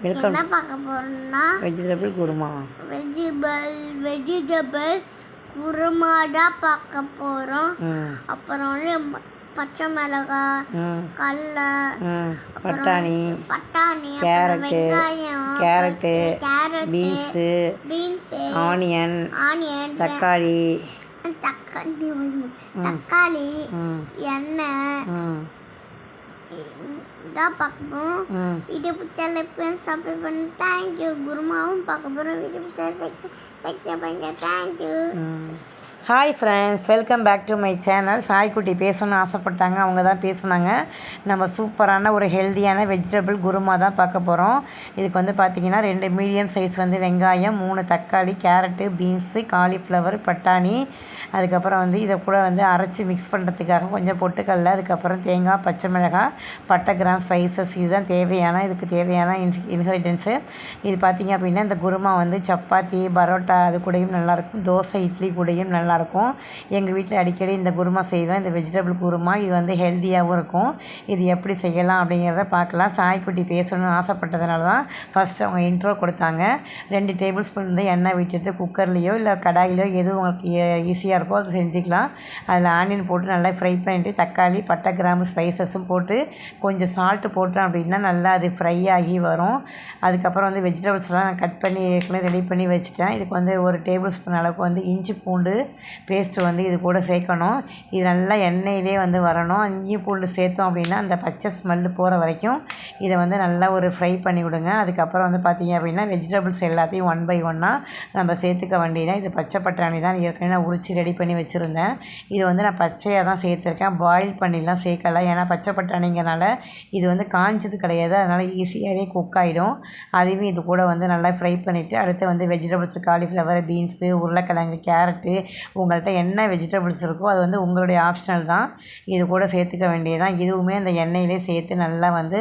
Welcome என்ன பார்க்க போறோம்னா vegetable kurma. Vegetable vegetable kurma தான் பார்க்க போறோம். ம். அப்புறம் வந்து பச்சை மிளகாய் கடல பட்டாணி பட்டாணி carrot carrot carrot beans beans onion onion தக்காளி. தக்காளி தக்காளி எண்ணெய் ம் இதான் பார்க்கணும் ம் வீடியோ பிடிச்சா லைக் பண்ணி சப்ஸ்கிரைப் பண்ணி. தேங்க்யூ குருமாவும் பார்க்க போகிறோம் வீடியோ பிடிச்சா செக் செக் பண்ணுங்க thank you hi friends welcome back to my channel சாய்க்குட்டி பேசணும்னு ஆசைப்பட்டாங்க அவங்க தான் பேசுனாங்க. நம்ம சூப்பரான ஒரு ஹெல்த்தியான வெஜிடபிள் குருமா தான் பார்க்க போகிறோம் இதுக்கு வந்து பார்த்திங்கன்னா ரெண்டு மீடியம் சைஸ் வந்து வெங்காயம் மூணு தக்காளி கேரட்டு பீன்ஸு காலிஃப்ளவர் பட்டாணி. அதுக்கப்புறம் வந்து இதை கூட வந்து அரைச்சி மிக்ஸ் பண்ணுறதுக்காக கொஞ்சம் பொட்டுக்கடல அதுக்கப்புறம் தேங்காய் பச்சை மிளகாய் பட்டை கிராம் ஸ்பைசஸ் இதுதான் தேவையான இதுக்கு தேவையான இன்ஸ் இன்க்ரீடியன்ஸு இது பார்த்திங்க அப்படின்னா இந்த குருமா வந்து சப்பாத்தி பரோட்டா அது கூடயும் நல்லாயிருக்கும் தோசை இட்லி கூடயும் நல்லாயிருக்கும் எங்கள் வீட்டில் அடிக்கடி இந்த குருமா செய்வேன். இந்த வெஜிடபிள் குருமா இது வந்து ஹெல்த்தியாகவும் இருக்கும். இது எப்படி செய்யலாம் அப்படிங்கிறத பார்க்கலாம். சாய்க்குட்டி பேசணும்னு ஆசைப்பட்டதுனால தான் ஃபஸ்ட்டு அவங்க இன்ட்ரோ கொடுத்தாங்க. ரெண்டு டேபிள் ஸ்பூன் வந்து எண்ணெய் விட்டுட்டு குக்கர்லேயோ இல்லை கடாயிலையோ எது உங்களுக்கு ஈஸியாக இருக்கோ அது செஞ்சுக்கலாம். அதில் ஆனியன் போட்டு நல்லா ஃப்ரை பண்ணிவிட்டு தக்காளி பட்டை கிராம்பு ஸ்பைசஸும் போட்டு கொஞ்சம் சால்ட்டு போட்டோம் அப்படின்னா நல்லா அது ஃப்ரை ஆகி வரும். அதுக்கப்புறம் வந்து வெஜிடபிள்ஸ்லாம் நான் கட் பண்ணி ஏற்கனவே ரெடி பண்ணி வச்சுட்டேன். இதுக்கு வந்து ஒரு டேபிள் ஸ்பூன் அளவுக்கு வந்து இஞ்சி பூண்டு பேஸ்ட்டு வந்து இது கூட சேர்க்கணும். இது நல்லா எண்ணெயிலே வந்து வரணும். இஞ்சி பூண்டு சேர்த்தோம் அப்படின்னா அந்த பச்சை ஸ்மெல்லு போகிற வரைக்கும் இதை வந்து நல்லா ஒரு ஃப்ரை பண்ணி விடுங்க. அதுக்கப்புறம் வந்து பார்த்திங்க அப்படின்னா வெஜிடபிள்ஸ் எல்லாத்தையும் ஒன் பை ஒன்னாக நம்ம சேர்த்துக்க வேண்டியதான் இது பச்சை பட்டாணி தான் ஏற்கனவே நான் உரித்து ரெடி பண்ணி வச்சுருந்தேன். இது வந்து நான் பச்சையாக தான் சேர்த்துருக்கேன். பாயில் பண்ணிலாம் சேர்க்கலை. ஏன்னா பச்சை பட்டாணிங்கிறனால இது வந்து காஞ்சது கிடையாது. அதனால் ஈஸியாகவே குக் ஆகிடும் அதையும் இது கூட வந்து நல்லா ஃப்ரை பண்ணிவிட்டு அடுத்து வந்து வெஜிடபிள்ஸ் காலிஃப்ளவர் பீன்ஸு உருளைக்கிழங்கு கேரட்டு உங்கள்கிட்ட என்ன வெஜிடபிள்ஸ் இருக்கோ அது வந்து உங்களுடைய ஆப்ஷனல் தான். இது கூட சேர்த்துக்க வேண்டியதான் இதுவுமே அந்த எண்ணெயிலே சேர்த்து நல்லா வந்து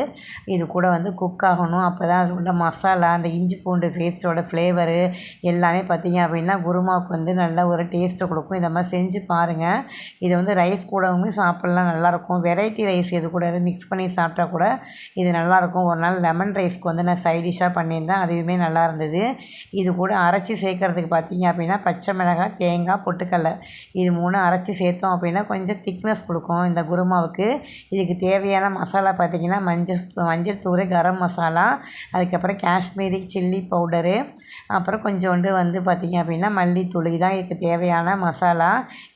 இது கூட வந்து குக் ஆகணும். அப்போ தான் அது உள்ள மசாலா அந்த இஞ்சி பூண்டு பேஸ்ட்டோட ஃப்ளேவரு எல்லாமே பார்த்தீங்க அப்படின்னா குருமாவுக்கு வந்து நல்ல ஒரு டேஸ்ட்டை கொடுக்கும். இந்த மாதிரி செஞ்சு பாருங்கள் இது வந்து ரைஸ் கூடவுமே சாப்பிட்லாம் நல்லாயிருக்கும். வெரைட்டி ரைஸ் இது கூட எதுவும் மிக்ஸ் பண்ணி சாப்பிட்டா கூட இது நல்லாயிருக்கும். ஒரு நாள் லெமன் ரைஸ்க்கு வந்து நான் சைட் டிஷ்ஷாக பண்ணியிருந்தேன். அதுவுமே நல்லா இருந்தது. இது கூட அரைச்சி சேர்க்கறதுக்கு பார்த்தீங்க அப்படின்னா பச்சை மிளகாய் தேங்காய் பொட்டுக்கடலை இது மூணு அரைச்சி சேர்த்தோம் அப்படின்னா கொஞ்சம் திக்னஸ் கொடுக்கும் இந்த குருமாவுக்கு. இதுக்கு தேவையான மசாலா பார்த்திங்கன்னா மஞ்சள் மஞ்சள் தூள் கரம் மசாலா அதுக்கப்புறம் காஷ்மீரி சில்லி பவுடரு அப்புறம் கொஞ்சோண்டு வந்து பார்த்திங்க அப்படின்னா மல்லித்தூள். இதான் இதுக்கு தேவையான மசாலா.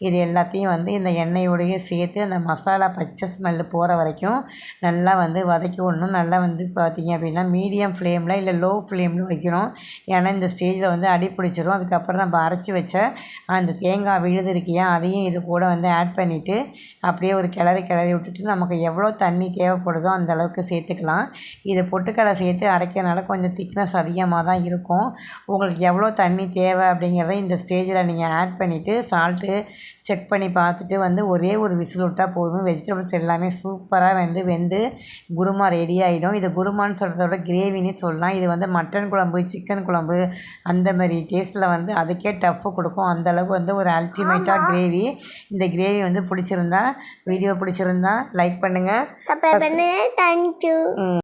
இது எல்லாத்தையும் வந்து இந்த எண்ணெயோடையே சேர்த்து அந்த மசாலா பச்சை ஸ்மெல்லு போகிற வரைக்கும் நல்லா வந்து வதக்கி விடணும் நல்லா வந்து பார்த்திங்க அப்படின்னா மீடியம் ஃப்ளேமில் இல்லை லோ ஃப்ளேமில் வைக்கணும். ஏன்னா இந்த ஸ்டேஜில் வந்து அடி பிடிச்சிரும். அதுக்கப்புறம் நம்ம அரைச்சி வச்ச அந்த தேங்காய் விழுது இருக்கியா அதையும் இது கூட வந்து ஆட் பண்ணிவிட்டு அப்படியே ஒரு கிளறி கிளறி விட்டுட்டு நமக்கு எவ்வளோ தண்ணி தேவைப்படுதோ அந்த அளவுக்கு சேர்த்துக்கலாம். இது பொட்டுக்கடலை சேர்த்து அரைக்கிறனால கொஞ்சம் திக்னஸ் அதிகமாக தான் இருக்கும். உங்களுக்கு எவ்வளோ தண்ணி தேவை அப்படிங்கிறத இந்த ஸ்டேஜில் நீங்கள் ஆட் பண்ணிவிட்டு சால்ட்டு செக் பண்ணி பார்த்துட்டு வந்து ஒரே ஒரு விசில் விட்டால் போதும். வெஜிடபிள்ஸ் எல்லாமே சூப்பராக வந்து வெந்து குருமா ரெடி ஆகிடும் இது குருமான்னு சொல்கிறத விட கிரேவின்னு சொல்லலாம். இது வந்து மட்டன் குழம்பு சிக்கன் குழம்பு அந்த மாதிரி டேஸ்ட்டில் வந்து அதுக்கே டஃப்பு கொடுக்கும். அந்த அளவுக்கு வந்து ஒரு அல்டிமேட்டாக கிரேவி இந்த கிரேவி வந்து பிடிச்சிருந்தா வீடியோ பிடிச்சிருந்தா லைக் பண்ணுங்கள் தேங்க்யூ